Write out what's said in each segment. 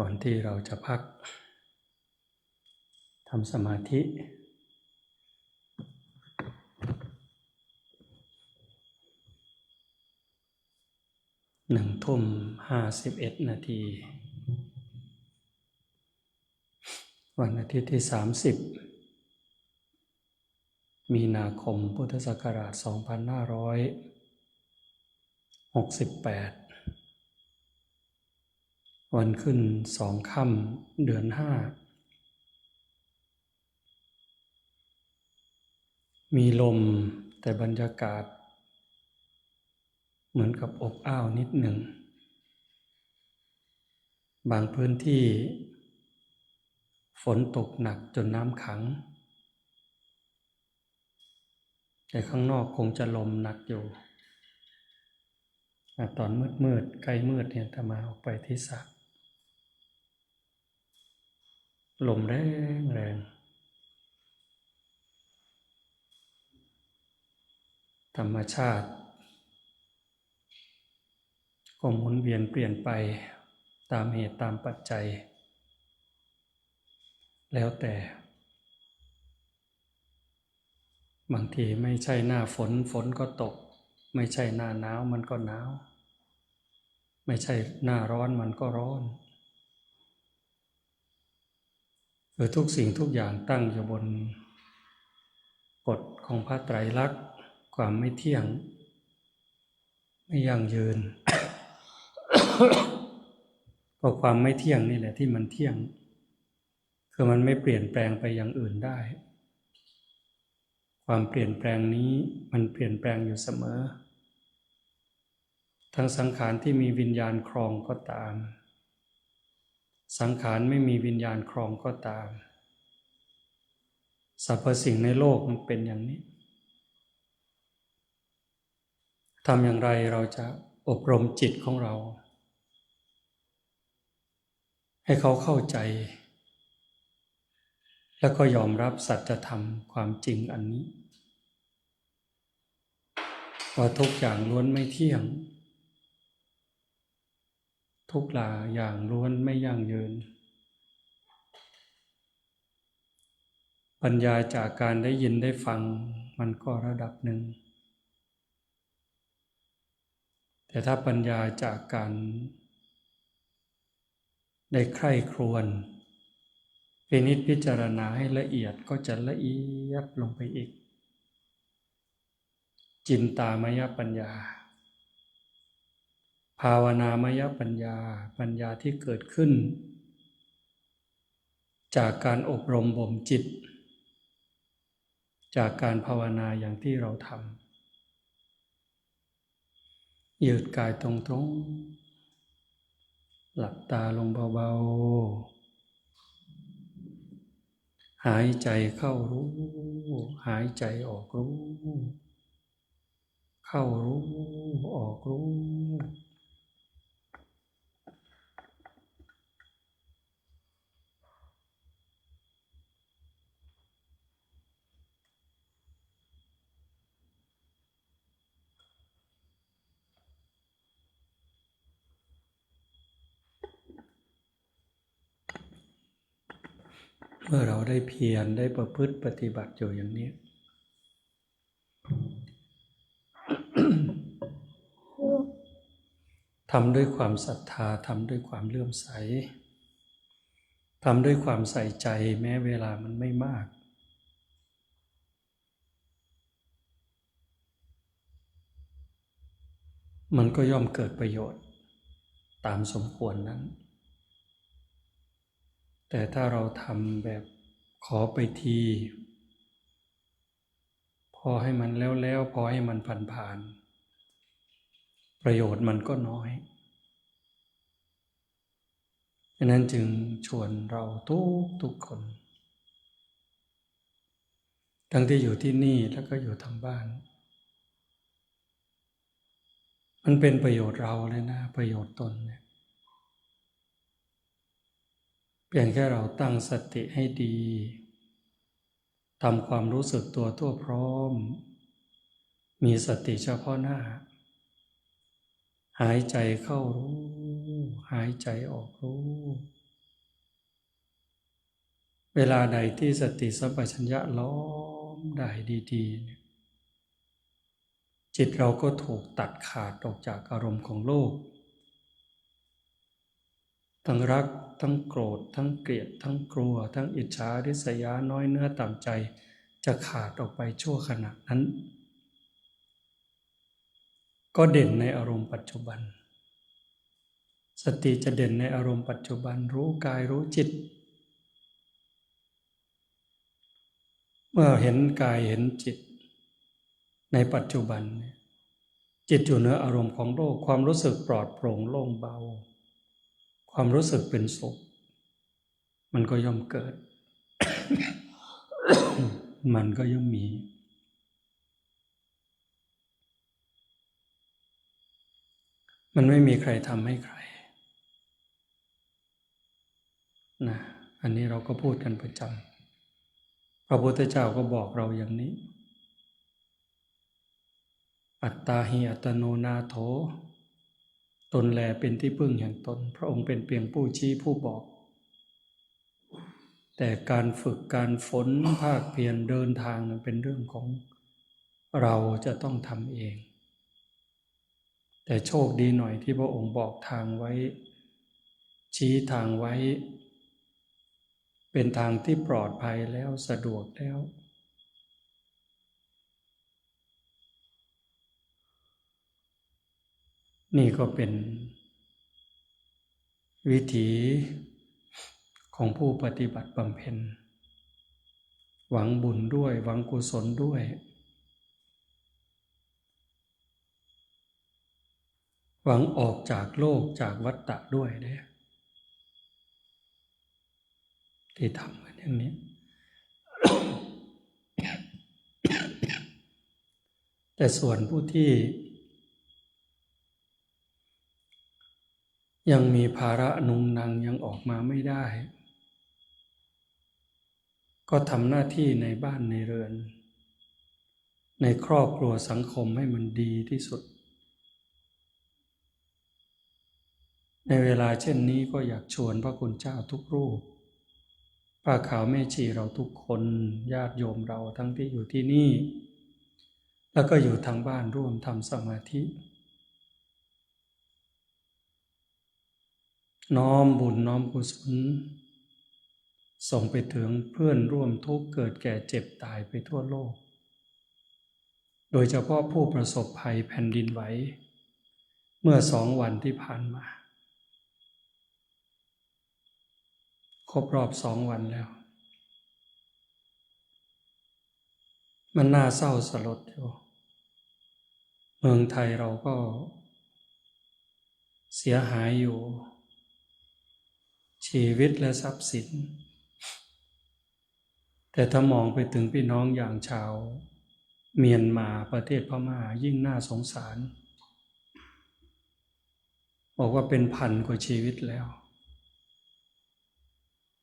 ก่อนที่เราจะพักทำสมาธิ หนึ่งทุ่มห้าสิบเอ็ดนาที วันอาทิตย์ที่สามสิบมีนาคมพุทธศักราชสองพันห้าร้อยหกสิบแปด วันขึ้นสองค่ำเดือนห้า มีลมแต่บรรยากาศ เหมือนกับอบอ้าวนิดหนึ่ง บางพื้นที่ ฝนตกหนักจนน้ำขัง แต่ข้างนอกคงจะลมหนักอยู่อตอนมืดมืดๆใกล้มืดเนี่ยถ้ามาออกไปที่สระ ลมแรงแรงธรรมชาติก็หมุนเวียนเปลี่ยนไปตามเหตุตามปัจจัย แล้วแต่ บางทีไม่ใช่หน้าฝนฝนก็ตก ไม่ใช่หน้าหนาวมันก็หนาว ไม่ใช่หน้าร้อนมันก็ร้อน คือทุกสิ่งทุกอย่างตั้งอยู่บนกฎของพระไตรลักษณ์ความไม่เที่ยง ไม่ยั่งยืนก็ความไม่เที่ยงนี่แหละที่มันเที่ยง คือมันไม่เปลี่ยนแปลงไปอย่างอื่นได้ ความเปลี่ยนแปลงนี้มันเปลี่ยนแปลงอยู่เสมอ ทั้งสังขารที่มีวิญญาณครองก็ตาม สังขารไม่มีวิญญาณครองก็ตามสรรพสิ่งในโลกมันเป็นอย่างนี้ทำอย่างไรเราจะอบรมจิตของเรา ให้เขาเข้าใจ แล้วก็ยอมรับสัจธรรมความจริงอันนี้ ว่าทุกอย่างล้วนไม่เที่ยง ทุกหลาอย่างล้วนไม่ยั่งยืน ปัญญาจากการได้ยินได้ฟังมันก็ระดับหนึ่ง แต่ถ้าปัญญาจากการได้ใคร่ครวญพินิจพิจารณาให้ละเอียดก็จะละเอียดลงไปอีก จินตามยปัญญา ภาวนามยปัญญาปัญญาที่เกิดขึ้น จากการอบรมบ่มจิต จากการภาวนาอย่างที่เราทำยืดกายตรงๆหลับตาลงเบาๆ หายใจเข้ารู้ หายใจออกรู้ เข้ารู้ออกรู้ เมื่อเราได้เพียรได้ประพฤติปฏิบัติอยู่อย่างนี้ ทำด้วยความศรัทธาทำด้วยความเลื่อมใสทำด้วยความใส่ใจแม้เวลามันไม่มาก มันก็ย่อมเกิดประโยชน์ตามสมควรนั้น แต่ถ้าเราทำแบบขอไปที พอให้มันแล้วแล้วพอให้มันผ่านผ่านๆประโยชน์มันก็น้อยดังนั้นจึงชวนเราทุกทุกคน ทั้งที่อยู่ที่นี่แล้วก็อยู่ทางบ้าน มันเป็นประโยชน์เราเลยนะ ประโยชน์ตนเนี่ย เพียงแค่เราตั้งสติให้ดีทำความรู้สึกตัวทั่วพร้อม มีสติเฉพาะหน้า หายใจเข้ารู้ หายใจออกรู้ เวลาใดที่สติสัมปชัญญะล้อมได้ดีๆ จิตเราก็ถูกตัดขาดออกจากอารมณ์ของโลก ทั้งรัก ทั้งโกรธ ทั้งเกลียด ทั้งกลัว ทั้งอิจฉาริษยาน้อยเนื้อต่ำใจ จะขาดออกไปชั่วขณะนั้น ก็เด่นในอารมณ์ปัจจุบัน สติจะเด่นในอารมณ์ปัจจุบันรู้กายรู้จิต เมื่อเห็นกายเห็นจิต ในปัจจุบันเนี่ยจิตอยู่เหนืออารมณ์ของโลกความรู้สึกปลอดโปร่งโล่งเบา ความรู้สึกเป็นสุข มันก็ย่อมเกิด มันก็ย่อมมี มันไม่มีใครทำให้ใครนะอันนี้เราก็พูดกันประจำพระพุทธเจ้าก็บอกเราอย่างนี้ อัตตาหิอัตโนนาโถ ตนแลเป็นที่พึ่งแห่งตน พระองค์เป็นเพียงผู้ชี้ผู้บอก แต่การฝึกการฝนภาคเพียรเดินทางนั้นเป็นเรื่องของเราจะต้องทำเอง แต่โชคดีหน่อยที่พระองค์บอกทางไว้ ชี้ทางไว้ เป็นทางที่ปลอดภัยแล้วสะดวกแล้ว นี่ก็เป็น วิถีของผู้ปฏิบัติบำเพ็ญ หวังบุญด้วย หวังกุศลด้วย หวังออกจากโลกจากวัฏฏะด้วยเนี่ยที่ทำกันอย่างนี้ แต่ส่วนผู้ที่ ยังมีภาระนุงนังยังออกมาไม่ได้ ก็ทำหน้าที่ในบ้านในเรือน ในครอบครัวสังคมให้มันดีที่สุด ในเวลาเช่นนี้ก็อยากชวนพระคุณเจ้าทุกรูปป้าขาวแม่ชีเราทุกคนญาติโยมเราทั้งที่อยู่ที่นี่ แล้วก็อยู่ทางบ้านร่วมทำสมาธิ น้อมบุญน้อมกุศลส่งไปถึงเพื่อนร่วมทุกข์เกิดแก่เจ็บตายไปทั่วโลก โดยเฉพาะผู้ประสบภัยแผ่นดินไหว เมื่อสองวันที่ผ่านมา ครบรอบสองวันแล้ว มันน่าเศร้าสลดอยู่ เมืองไทยเราก็เสียหายอยู่ ชีวิตและทรัพย์สิน แต่ถ้ามองไปถึงพี่น้องอย่างชาว เมียนมาประเทศพม่ายิ่งน่าสงสาร บอกว่าเป็นพันกว่าชีวิตแล้ว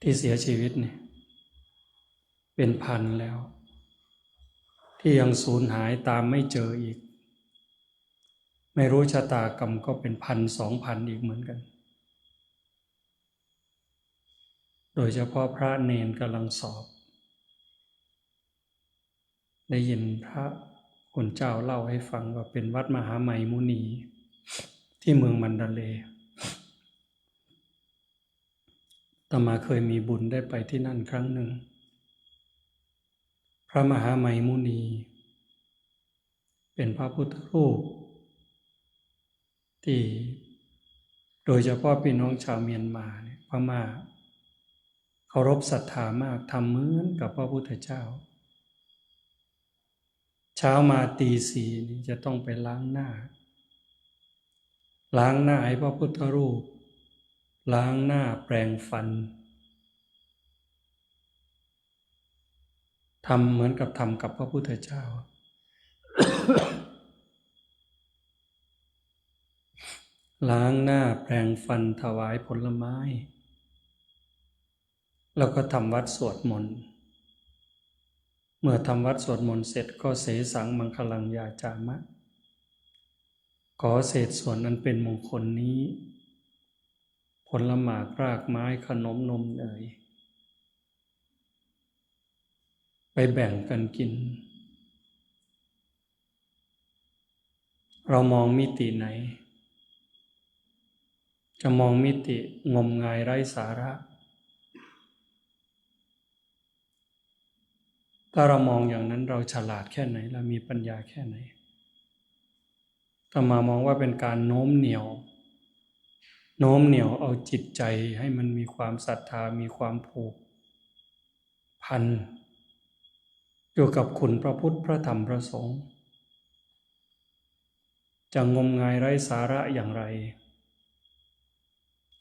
ที่เสียชีวิตเนี่ยเป็นพันแล้ว ที่ยังสูญหายตามไม่เจออีก ไม่รู้ชะตากรรมก็เป็นพันสองพันอีกเหมือนกัน โดยเฉพาะพระเนนกำลังสอบ ได้ยินพระคุณเจ้าเล่าให้ฟังว่าเป็นวัดมหาไมมุนี ที่เมืองมันดาเลตมาเคยมีบุญได้ไปที่นั่นครั้งหนึ่ง พระมหาไมมุนี เป็นพระพุทธรูป ที่โดยเฉพาะพี่น้องชาวเมียนมาเนี่ยพม่า เคารพศรัทธามากทำเหมือนกับพระพุทธเจ้า เช้ามาตีสี่นี่จะต้องไปล้างหน้า ล้างหน้าให้พระพุทธรูป ล้างหน้าแปรงฟันทำเหมือนกับทำกับพระพุทธเจ้า ล้างหน้าแปรงฟันถวายผลไม้ แล้วก็ทำวัดสวดมนต์เมื่อทำวัดสวดมนต์เสร็จก็เสสังมังคลังยาจามะ ขอเศษส่วนนั้นเป็นมงคลนี้ ผลหมากรากไม้ขนมนมเนยไปแบ่งกันกิน เรามองมิติไหน จะมองมิติงมงายไร้สาระ ถ้าเรามองอย่างนั้นเราฉลาดแค่ไหนเรามีปัญญาแค่ไหนถ้ามามองว่าเป็นการโน้มเหนี่ยว โน้มเหนี่ยวเอาจิตใจให้มันมีความศรัทธามีความผูกพันอยู่กับคุณพระพุทธพระธรรมพระสงฆ์จะงมงายไร้สาระอย่างไร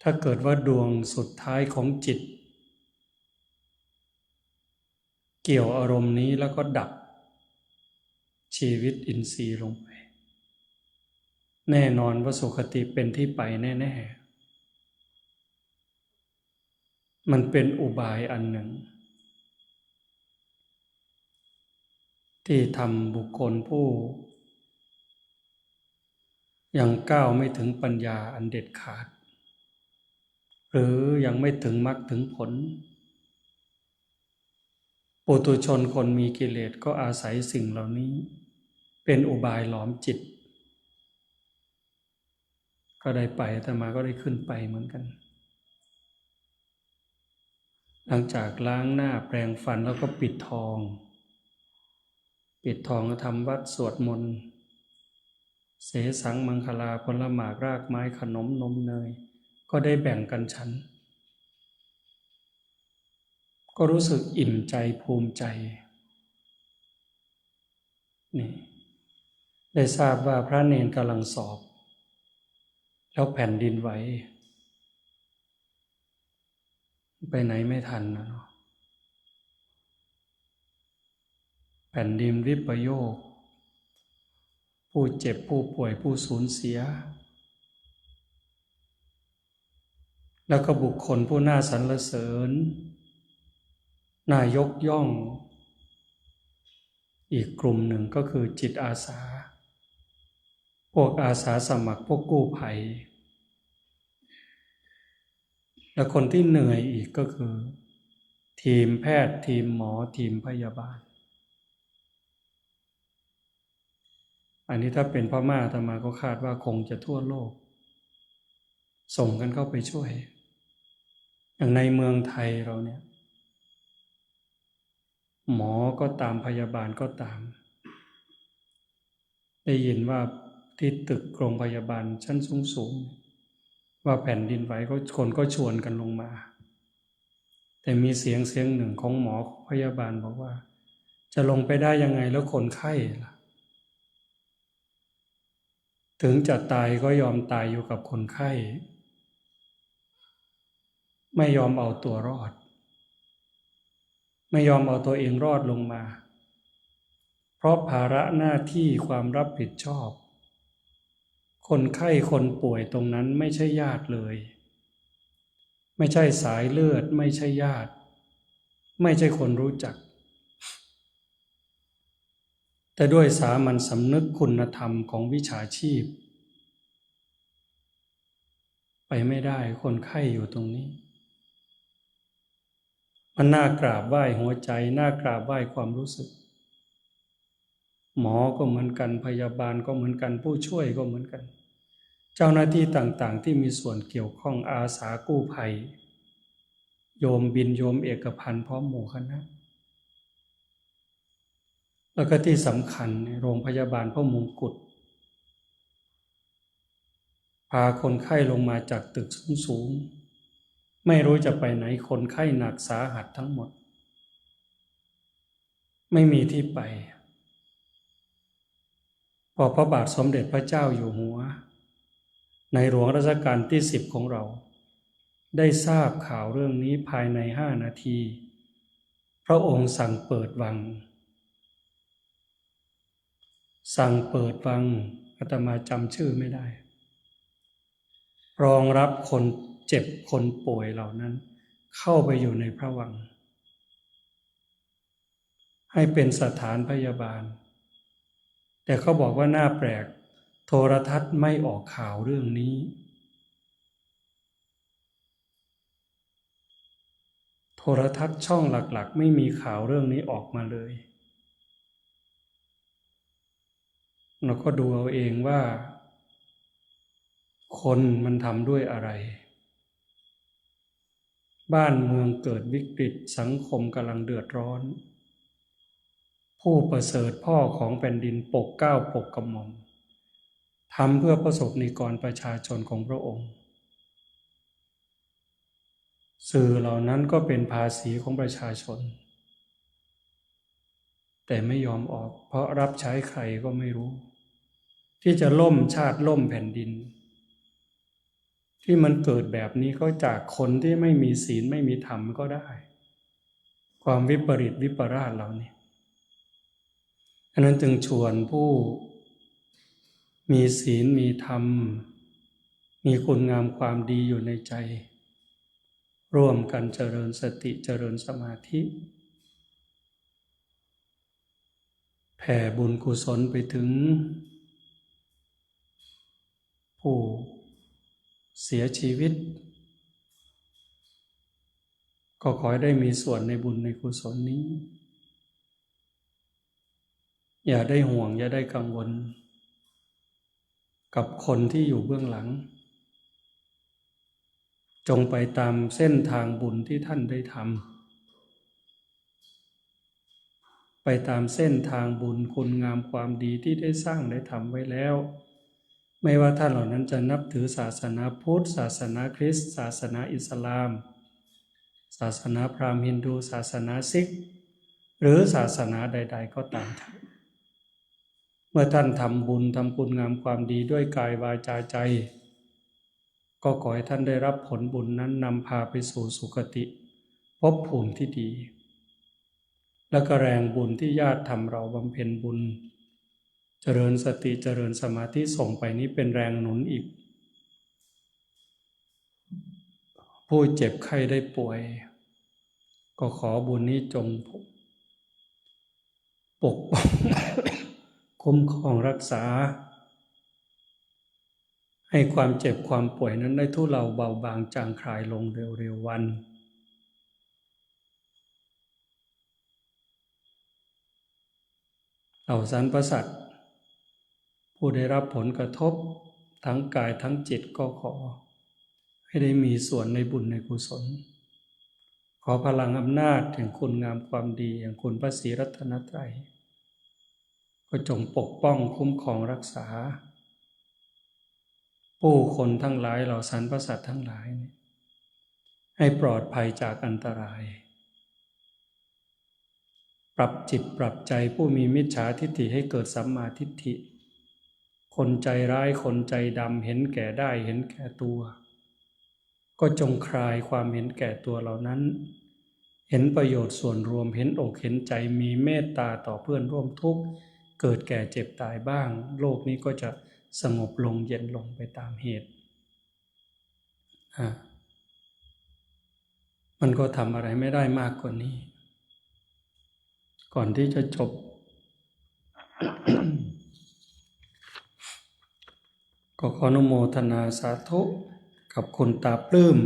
ถ้าเกิดว่าดวงสุดท้ายของจิต เกี่ยวอารมณ์นี้แล้วก็ดับชีวิตอินทรีย์ลงไป แน่นอนว่าสุขติเป็นที่ไปแน่ๆ มันเป็นอุบายอันหนึ่ง ที่ทำบุคคลผู้ยังก้าวไม่ถึงปัญญาอันเด็ดขาด หรือยังไม่ถึงมรรคถึงผล ปุตุชนคนมีกิเลสก็อาศัยสิ่งเหล่านี้ เป็นอุบายหลอมจิต ก็ได้ไปแต่มาก็ได้ขึ้นไปเหมือนกัน หลังจากล้างหน้าแปรงฟันแล้วก็ปิดทอง ปิดทองก็ทำวัดสวดมนต์เสสังมังคลาผลหมากรากไม้ขนมนมเนย ก็ได้แบ่งกันฉัน ก็รู้สึกอิ่มใจภูมิใจนี่ได้ทราบว่าพระเนนกำลังสอบ แล้วแผ่นดินไหวไปไหนไม่ทันนะเนาะแผ่นดินวิปโยค ผู้เจ็บผู้ป่วยผู้สูญเสีย แล้วก็บุคคลผู้น่าสรรเสริญ น่ายกย่อง อีกกลุ่มหนึ่งก็คือจิตอาสา พวกอาสาสมัครพวกกู้ภัย และคนที่เหนื่อยอีกก็คือ ทีมแพทย์ทีมหมอทีมพยาบาล อันนี้ถ้าเป็นพม่าธรรมาก็คาดว่าคงจะทั่วโลก ส่งกันเข้าไปช่วย อย่างในเมืองไทยเราเนี่ย หมอก็ตามพยาบาลก็ตาม ได้ยินว่าที่ตึกโรงพยาบาลชั้นสูงสูงๆว่าแผ่นดินไหวก็คนก็ชวนกันลงมา แต่มีเสียงเสียงหนึ่งของหมอพยาบาลบอกว่า จะลงไปได้ยังไงแล้วคนไข้ล่ะ ถึงจะตายก็ยอมตายอยู่กับคนไข้ ไม่ยอมเอาตัวรอด ไม่ยอมเอาตัวเองรอดลงมา เพราะภาระหน้าที่ความรับผิดชอบ คนไข้คนป่วยตรงนั้นไม่ใช่ญาติเลย ไม่ใช่สายเลือด ไม่ใช่ญาติ ไม่ใช่คนรู้จัก แต่ด้วยสามัญสำนึกคุณธรรมของวิชาชีพ ไปไม่ได้คนไข้อยู่ตรงนี้ มันน่ากราบไหว้หัวใจ น่ากราบไหว้ความรู้สึก หมอก็เหมือนกันพยาบาลก็เหมือนกัน ผู้ช่วยก็เหมือนกัน เจ้าหน้าที่ต่างๆ ที่มีส่วนเกี่ยวข้องอาสากู้ภัย โยมบินโยมเอกพันธ์พร้อมหมู่คณะแล้วก็ที่สำคัญโรงพยาบาลพระมงกุฎพาคนไข้ลงมาจากตึกสูงๆ ไม่รู้จะไปไหนคนไข้หนักสาหัสทั้งหมด ไม่มีที่ไป พอพระบาทสมเด็จพระเจ้าอยู่หัว ในหลวงรัชกาลที่สิบของเรา ได้ทราบข่าวเรื่องนี้ภายในห้านาที พระองค์สั่งเปิดวัง สั่งเปิดวังอาตมาจำชื่อไม่ได้ รองรับคน เจ็บคนป่วยเหล่านั้น เข้าไปอยู่ในพระวัง ให้เป็นสถานพยาบาล แต่เขาบอกว่าน่าแปลก โทรทัศน์ไม่ออกข่าวเรื่องนี้ โทโทรทัศน์ช่องหลักๆ ไม่มีข่าวเรื่องนี้ออกมาเลยเราก็ดูเอาเองว่า คนมันทำด้วยอะไร บ้านเมืองเกิดวิกฤตสังคมกำลังเดือดร้อน ผู้ประเสริฐพ่อของแผ่นดินปกเก้าปกกระหม่อมทำเพื่อประสบนิกรประชาชนของพระองค์ สื่อเหล่านั้นก็เป็นภาษีของประชาชน แต่ไม่ยอมออกเพราะรับใช้ใครก็ไม่รู้ ที่จะล่มชาติล่มแผ่นดิน ที่มันเกิดแบบนี้ก็จากคนที่ไม่มีศีลไม่มีธรรมก็ได้ ความวิปริตวิปราชเหล่านี้อันนั้นจึงชวนผู้ มีศีลมีธรรม มีคุณงามความดีอยู่ในใจ ร่วมกันเจริญสติเจริญสมาธิแผ่บุญกุศลไปถึง ผู้ เสียชีวิต ก็ขอให้ได้มีส่วนในบุญในกุศลนี้ อย่าได้ห่วง อย่าได้กังวล กับคนที่อยู่เบื้องหลัง จงไปตามเส้นทางบุญที่ท่านได้ทำไปตามเส้นทางบุญคุณงามความดีที่ได้สร้างได้ทำไว้แล้ว ไม่ว่าท่านเหล่านั้นจะนับถือศาสนาพุทธ ศาสนาคริสต์ ศาสนาอิสลาม ศาสนาพราหมณ์ฮินดู ศาสนาซิก หรือศาสนาใด ๆ ก็ตามเถอะเมื่อท่านทำบุญทำคุณงามความดีด้วยกายวาจาใจ ก็ขอให้ท่านได้รับผลบุญนั้นนำพาไปสู่สุคติภพภูมิที่ดี และก็แรงบุญที่ญาติทำเราบำเพ็ญบุญ เจริญสติเจริญสมาธิส่งไปนี้เป็นแรงหนุนอีก ผู้เจ็บไข้ได้ป่วย ก็ขอบุญนี้จงปกป้องคุ้มครองรักษา ให้ความเจ็บความป่วยนั้นได้ทุเลาเบาบางจางคลายลงเร็วๆวันเหล่าสรรพสัตว์ ผู้ได้รับผลกระทบทั้งกายทั้งจิตก็ขอ ให้ได้มีส่วนในบุญในกุศล ขอพลังอำนาจแห่งคุณงามความดีอย่างคุณพระศรีรัตนตรัยก็จงปกป้องคุ้มครองรักษา ผู้คนทั้งหลายเหล่าสรรพสัตว์ทั้งหลายเนี่ยให้ปลอดภัยจากอันตราย ปรับจิตปรับใจผู้มีมิจฉาทิฏฐิให้เกิดสัมมาทิฏฐิ คนใจร้ายคนใจดำเห็นแก่ได้เห็นแก่ตัว ก็จงคลายความเห็นแก่ตัวเหล่านั้น เห็นประโยชน์ส่วนรวมเห็นอกเห็นใจมีเมตตาต่อเพื่อนร่วมทุกข์เกิดแก่เจ็บตายบ้าง โลกนี้ก็จะสงบลงเย็นลงไปตามเหตุ มันก็ทำอะไรไม่ได้มากกว่านี้ ก่อนที่จะจบ ก็ขออนุโมทนาสาธุกับคุณตาปลื้ม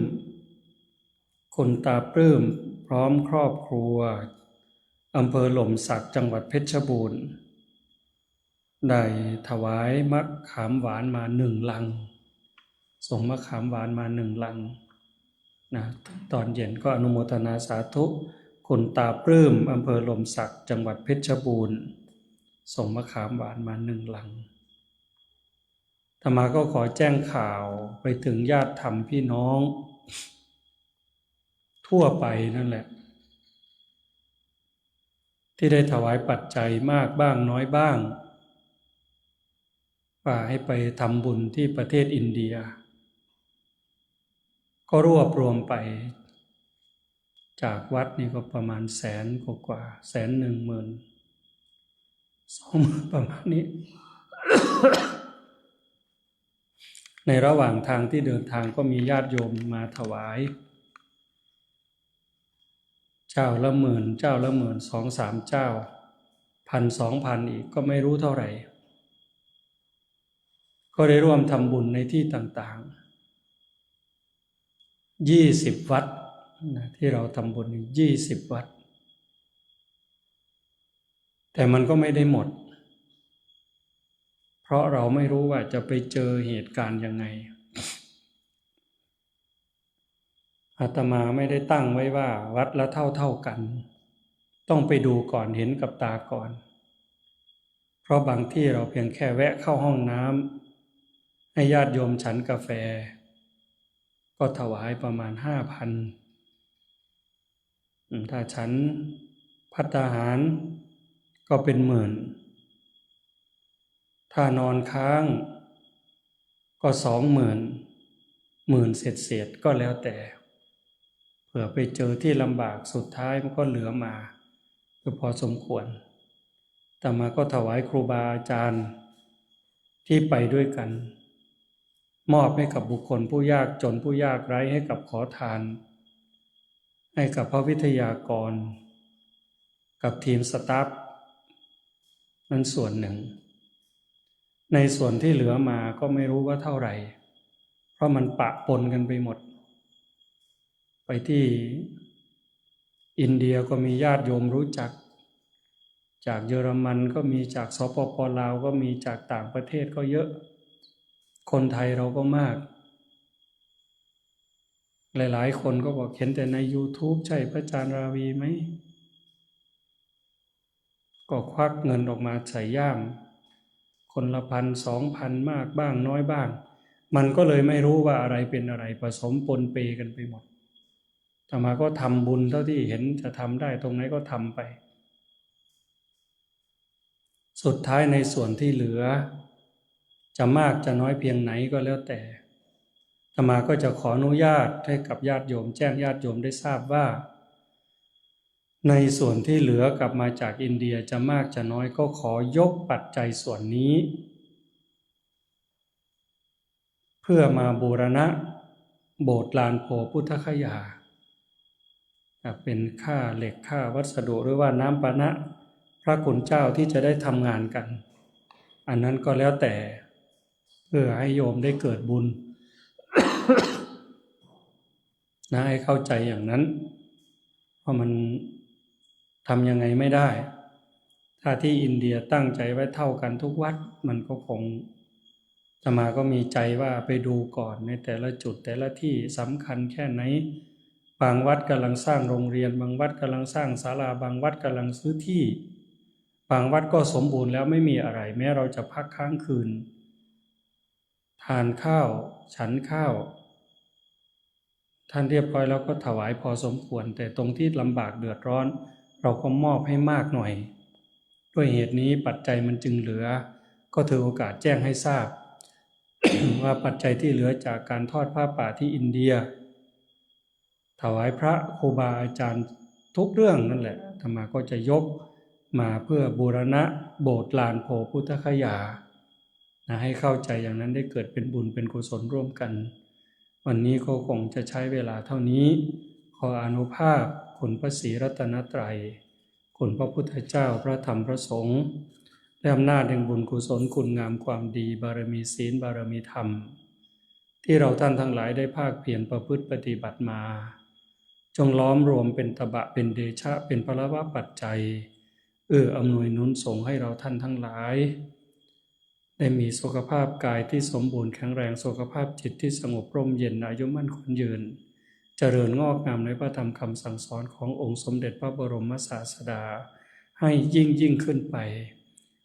คุณตาปลื้มพร้อมครอบครัวอำเภอหล่มสักจังหวัดเพชรบูรณ์ ได้ถวายมะขามหวานมาหนึ่งลัง ส่งมะขามหวานมาหนึ่งลังนะตอนเย็นก็อนุโมทนาสาธุคุณตาปลื้มอำเภอหล่มสักจังหวัดเพชรบูรณ์ ส่งมะขามหวานมาหนึ่งลัง ธรรมาก็ขอแจ้งข่าวไปถึงญาติธรรมพี่น้อง ทั่วไปนั่นแหละ ที่ได้ถวายปัจจัยมากบ้างน้อยบ้างป่าให้ไปทำบุญที่ประเทศอินเดีย ก็รวบรวมไป จากวัดนี่ก็ประมาณแสนกว่าแสนหนึ่งหมื่นสองหมื่นประมาณนี้ ในระหว่างทางที่เดินทางก็มีญาติโยมมาถวาย เจ้าละหมื่นเจ้าละหมื่นสองสามเจ้าพันสองพันอีกก็ไม่รู้เท่าไหร่ ก็ได้ร่วมทำบุญในที่ต่างๆยี่สิบวัดนะที่เราทำบุญยี่สิบวัด แต่มันก็ไม่ได้หมด เพราะเราไม่รู้ว่าจะไปเจอเหตุการณ์ยังไงอาตมาไม่ได้ตั้งไว้ว่าวัดละเท่าเท่ากัน ต้องไปดูก่อนเห็นกับตาก่อน เพราะบางที่เราเพียงแค่แวะเข้าห้องน้ำให้ญาติโยมฉันกาแฟ ก็ถวายประมาณห้าพันถ้าฉันพัตตาหารก็เป็นหมื่น ถ้านอนค้าง ก็สองหมื่นหมื่นเศษเศษก็แล้วแต่ เผื่อไปเจอที่ลำบากสุดท้ายมันก็เหลือมาคือพอสมควร แต่มาก็ถวายครูบาอาจารย์ที่ไปด้วยกัน มอบให้กับบุคคลผู้ยากจนผู้ยากไร้ให้กับขอทาน ให้กับพระวิทยากร กับทีมสตาฟนั่นส่วนหนึ่ง ในส่วนที่เหลือมาก็ไม่รู้ว่าเท่าไหร่ เพราะมันปะปนกันไปหมด ไปที่อินเดียก็มีญาติโยมรู้จัก จากเยอรมันก็มีจากสปปลาวก็มีจากต่างประเทศก็เยอะ คนไทยเราก็มาก หลายๆ คนก็บอกเห็นแต่ใน YouTube ใช่พระอาจารย์ราวีไหมก็ควักเงินออกมาใส่ย่าม คนละพันสองพันมากบ้างน้อยบ้าง มันก็เลยไม่รู้ว่าอะไรเป็นอะไรผสมปนเปกันไปหมดธรรมาก็ทำบุญเท่าที่เห็นจะทำได้ตรงไหนก็ทำไป สุดท้ายในส่วนที่เหลือ จะมากจะน้อยเพียงไหนก็แล้วแต่ธรรมาก็จะขออนุญาตให้กับญาติโยม แจ้งญาติโยมได้ทราบว่า ในส่วนที่เหลือกลับมาจากอินเดียจะมากจะน้อยก็ขอยกปัจจัยส่วนนี้ เพื่อมาบูรณะโบสถ์ลานโพพุทธคยา เป็นค่าเหล็กค่าวัสดุหรือว่าน้ำปานะ พระคุณเจ้าที่จะได้ทำงานกัน อันนั้นก็แล้วแต่เพื่อให้โยมได้เกิดบุญนะให้เข้าใจอย่างนั้น เพราะมัน ทำยังไงไม่ได้ ถ้าที่อินเดียตั้งใจไว้เท่ากันทุกวัดมันก็คงจะมาก็มีใจว่าไปดูก่อนในแต่ละจุดแต่ละที่สำคัญแค่ไหน บางวัดกำลังสร้างโรงเรียน บางวัดกำลังสร้างศาลา บางวัดกำลังซื้อที่ บางวัดก็สมบูรณ์แล้วไม่มีอะไร แม้เราจะพักค้างคืน ทานข้าว ฉันข้าว ท่านเรียบร้อยแล้วก็ถวายพอสมควร แต่ตรงที่ลำบากเดือดร้อน เราก็มอบให้มากหน่อย ด้วยเหตุนี้ปัจจัยมันจึงเหลือ ก็ถือโอกาสแจ้งให้ทราบ ว่าปัจจัยที่เหลือจากการทอดผ้าป่าที่อินเดีย ถวายพระครูบาอาจารย์ทุกเรื่องนั่นแหละธรรมาก็จะยกมาเพื่อบูรณะโบสถ์ลานโพพุทธคยานะให้เข้าใจอย่างนั้นได้เกิดเป็นบุญเป็นกุศลร่วมกัน วันนี้ก็คงจะใช้เวลาเท่านี้ ขออนุภาพ คุณพระศรีรัตนตรัย คุณพระพุทธเจ้าพระธรรมพระสงฆ์และอำนาจแห่งบุญกุศลคุณงามความดีบารมีศีลบารมีธรรม ที่เราท่านทั้งหลายได้ภาคเพียรประพฤติปฏิบัติมา จงล้อมรวมเป็นตบะเป็นเดชะเป็นพระวะปัจจัย เอื้ออำนวยนุนส่งให้เราท่านทั้งหลาย ได้มีสุขภาพกายที่สมบูรณ์แข็งแรงสุขภาพจิตที่สงบร่มเย็นอายุมั่นคงยืน เจริญงอกงามในพระธรรมคำสั่งสอนขององค์สมเด็จพระบรมศาสดา ให้ยิ่งยิ่งขึ้นไป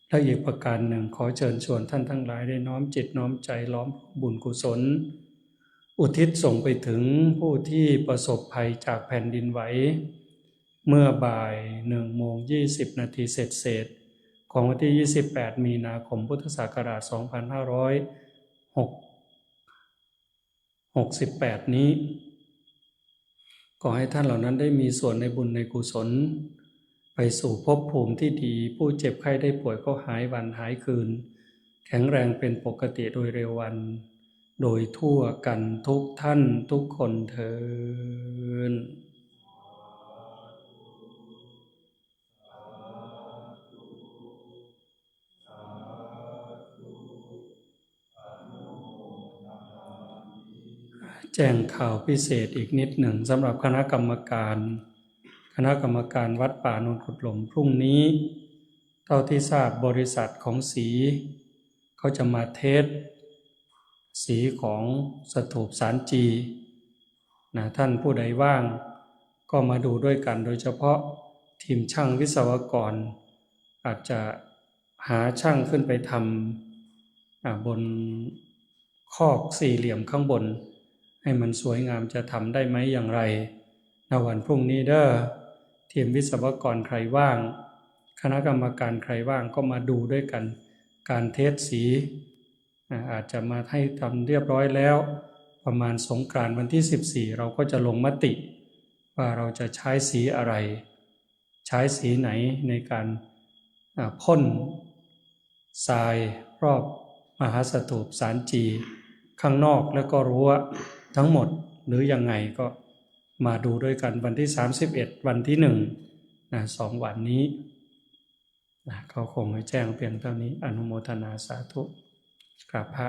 และอีกประการหนึ่งขอเชิญชวนท่านทั้งหลายได้น้อมจิตน้อมใจล้อมบุญกุศล อุทิศส่งไปถึงผู้ที่ประสบภัยจากแผ่นดินไหวเมื่อบ่ายหนึ่งโมงยี่สิบนาทีเสร็จเสร็จของวันที่ 28 มีนาคม พุทธศักราช 2568 นี้ ขอให้ท่านเหล่านั้นได้มีส่วนในบุญในกุศล ไปสู่ภพภูมิที่ดี ผู้เจ็บไข้ได้ป่วยก็หายวันหายคืน แข็งแรงเป็นปกติโดยเร็ววัน โดยทั่วกันทุกท่านทุกคนเทิน แจ้งข่าวพิเศษอีกนิดหนึ่งสำหรับคณะกรรมการ คณะกรรมการวัดป่านนกุดหลมพรุ่งนี้ เท่าที่ทราบบริษัทของสี เขาจะมาเทสสีของสถูปสารจีนะท่านผู้ใดว่าง ก็มาดูด้วยกันโดยเฉพาะทีมช่างวิศวกร อาจจะหาช่างขึ้นไปทำบนคอกสี่เหลี่ยมข้างบน ให้มันสวยงามจะทำได้ไหมอย่างไรในวันพรุ่งนี้เด้อทีมวิศวกรใครว่าง คณะกรรมการใครว่างก็มาดูด้วยกัน การเทสสี อาจจะมาให้ทำเรียบร้อยแล้ว ประมาณสงกรานต์วันที่ 14 เราก็จะลงมติ ว่าเราจะใช้สีอะไร ใช้สีไหนในการพ่นทรายรอบมหาสถูปสารจี ข้างนอกแล้วก็รั้ว ทั้งหมดหรือยังไงก็มาดูด้วยกันวันที่ 31 วันที่หนึ่งนะสองวันนี้นะเขาคงให้แจ้งเพียงเท่านี้อนุโมทนาสาธุกราบพระ